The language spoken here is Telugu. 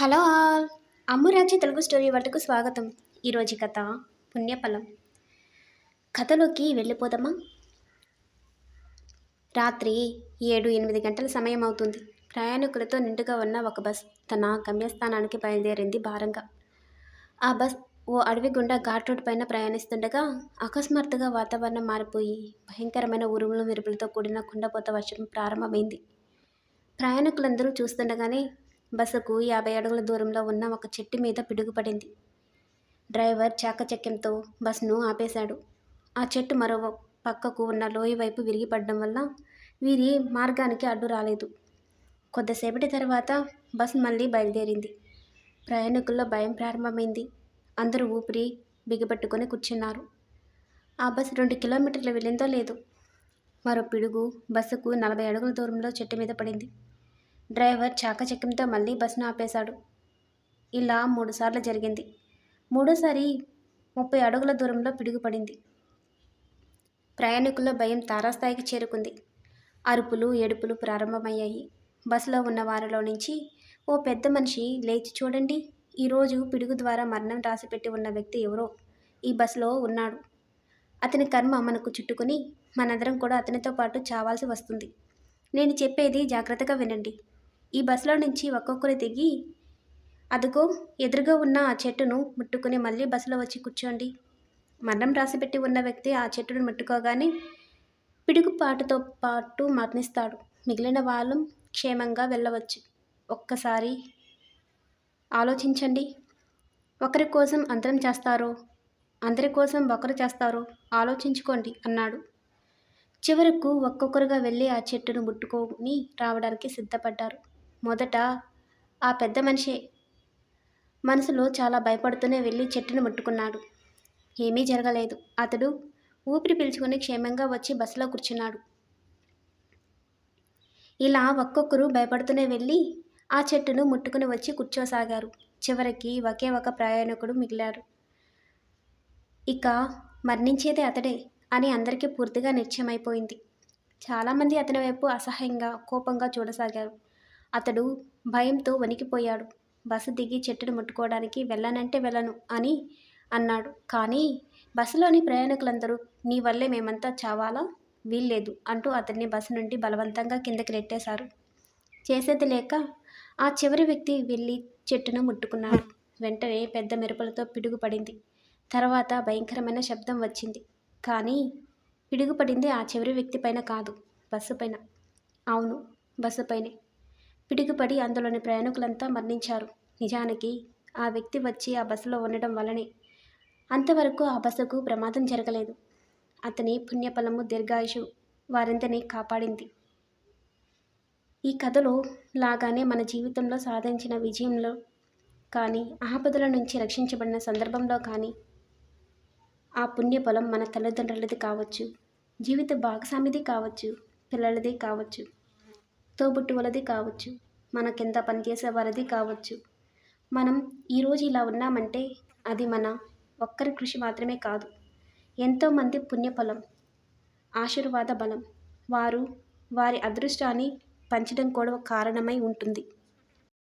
Hello all. Ammuraju Telugu story వాటికు స్వాగతం. ఈరోజు కథ పుణ్యఫలం. కథలోకి వెళ్ళిపోదామా? రాత్రి ఏడు ఎనిమిది గంటల సమయం అవుతుంది. ప్రయాణికులతో నిండుగా ఉన్న ఒక బస్ తన గమ్యస్థానానికి బయలుదేరింది భారంగా. ఆ బస్ ఓ అడవి గుండా ఘాట్ రోడ్ పైన ప్రయాణిస్తుండగా అకస్మాత్తుగా వాతావరణం మారిపోయి భయంకరమైన ఉరుములు మెరుపులతో కూడిన కుండపోత వర్షం ప్రారంభమైంది. ప్రయాణికులందరూ చూస్తుండగానే బస్సుకు యాభై అడుగుల దూరంలో ఉన్న ఒక చెట్టు మీద పిడుగుపడింది. డ్రైవర్ చాకచక్యంతో బస్సును ఆపేశాడు. ఆ చెట్టు మరో పక్కకు ఉన్న లోయ వైపు విరిగిపడడం వల్ల వీరి మార్గానికి అడ్డు రాలేదు. కొద్దిసేపటి తర్వాత బస్సు మళ్ళీ బయలుదేరింది. ప్రయాణికుల్లో భయం ప్రారంభమైంది. అందరూ ఊపిరి బిగబట్టుకొని కూర్చున్నారు. ఆ బస్సు రెండు కిలోమీటర్లు వెళ్ళిందో లేదు మరో పిడుగు బస్సుకు నలభై అడుగుల దూరంలో చెట్టు మీద పడింది. డ్రైవర్ చాకచక్యంతో మళ్ళీ బస్సును ఆపేశాడు. ఇలా మూడుసార్లు జరిగింది. మూడోసారి ముప్పై అడుగుల దూరంలో పిడుగుపడింది. ప్రయాణికుల్లో భయం తారాస్థాయికి చేరుకుంది. అరుపులు ఏడుపులు ప్రారంభమయ్యాయి. బస్సులో ఉన్న వారిలో నుంచి ఓ పెద్ద మనిషి లేచి చూడండి ఈరోజు పిడుగు ద్వారా మరణం రాసిపెట్టి ఉన్న వ్యక్తి ఎవరో? ఈ బస్సులో ఉన్నాడు. అతని కర్మ మనకు చుట్టుకుని మనందరం కూడా అతనితో పాటు చావాల్సి వస్తుంది. నేను చెప్పేది జాగ్రత్తగా వినండి. ఈ బస్సులో నుంచి ఒక్కొక్కరు దిగి అదుగో ఎదురుగా ఉన్న ఆ చెట్టును ముట్టుకుని మళ్ళీ బస్సులో వచ్చి కూర్చోండి. మరణం రాసిపెట్టి ఉన్న వ్యక్తి ఆ చెట్టును ముట్టుకోగానే పిడుగుపాటుతో పాటు మరణిస్తాడు. మిగిలిన వాళ్ళు క్షేమంగా వెళ్ళవచ్చు. ఒక్కసారి ఆలోచించండి. ఒకరి కోసం అందరం చేస్తారో అందరి కోసం ఒకరు చేస్తారో ఆలోచించుకోండి అన్నాడు. చివరకు ఒక్కొక్కరుగా వెళ్ళి ఆ చెట్టును ముట్టుకొని రావడానికి సిద్ధపడ్డారు. మొదట ఆ పెద్ద మనిషి. మనసులో చాలా భయపడుతూనే వెళ్ళి చెట్టును ముట్టుకున్నాడు. ఏమీ జరగలేదు. అతడు ఊపిరి పీల్చుకుని క్షేమంగా వచ్చి బస్సులో కూర్చున్నాడు. ఇలా ఒక్కొక్కరు భయపడుతూనే వెళ్ళి ఆ చెట్టును ముట్టుకుని వచ్చి కూర్చోసాగారు. చివరికి ఒకే ఒక ప్రయాణికుడు మిగిలారు ఇక మరణించేదే అతడే అని అందరికీ పూర్తిగా నిశ్చయమైపోయింది. చాలామంది అతని వైపు అసహ్యంగా కోపంగా చూడసాగారు. అతడు భయంతో వణికిపోయాడు. బస్సు దిగి చెట్టును ముట్టుకోవడానికి వెళ్ళనంటే వెళ్ళను అని అన్నాడు. కానీ బస్సులోని ప్రయాణికులందరూ నీ వల్లే మేమంతా చావాలా? వీల్లేదు అంటూ అతన్ని బస్సు నుండి బలవంతంగా కిందకి నెట్టేశారు. చేసేది లేక ఆ చివరి వ్యక్తి వెళ్ళి చెట్టును ముట్టుకున్నాడు. వెంటనే పెద్ద మెరుపులతో పిడుగుపడింది. తర్వాత భయంకరమైన శబ్దం వచ్చింది. కానీ పిడుగుపడింది ఆ చివరి వ్యక్తి పైన కాదు బస్సు పైన. అవును బస్సు పైనే. పిడుగుపడి అందులోని ప్రయాణికులంతా మరణించారు. నిజానికి ఆ వ్యక్తి వచ్చి ఆ బస్సులో ఉండడం వల్లనే అంతవరకు ఆ బస్సుకు ప్రమాదం జరగలేదు. అతని పుణ్యఫలము దీర్ఘాయుషు వారింతని కాపాడింది. ఈ కథలో లాగానే మన జీవితంలో సాధించిన విజయంలో కానీ ఆపదల నుంచి రక్షించబడిన సందర్భంలో కానీ ఆ పుణ్యఫలం మన తల్లిదండ్రులది కావచ్చు జీవిత భాగస్వామిది కావచ్చు పిల్లలది కావచ్చు. తోబుట్టువులది కావచ్చు. మన కింద పనిచేసే వారిది కావచ్చు. మనం ఈరోజు ఇలా ఉన్నామంటే అది మన ఒక్కరి కృషి మాత్రమే కాదు. ఎంతోమంది పుణ్యఫలం ఆశీర్వాద బలం. వారు వారి అదృష్టాన్ని పంచడం కూడా కారణమై ఉంటుంది.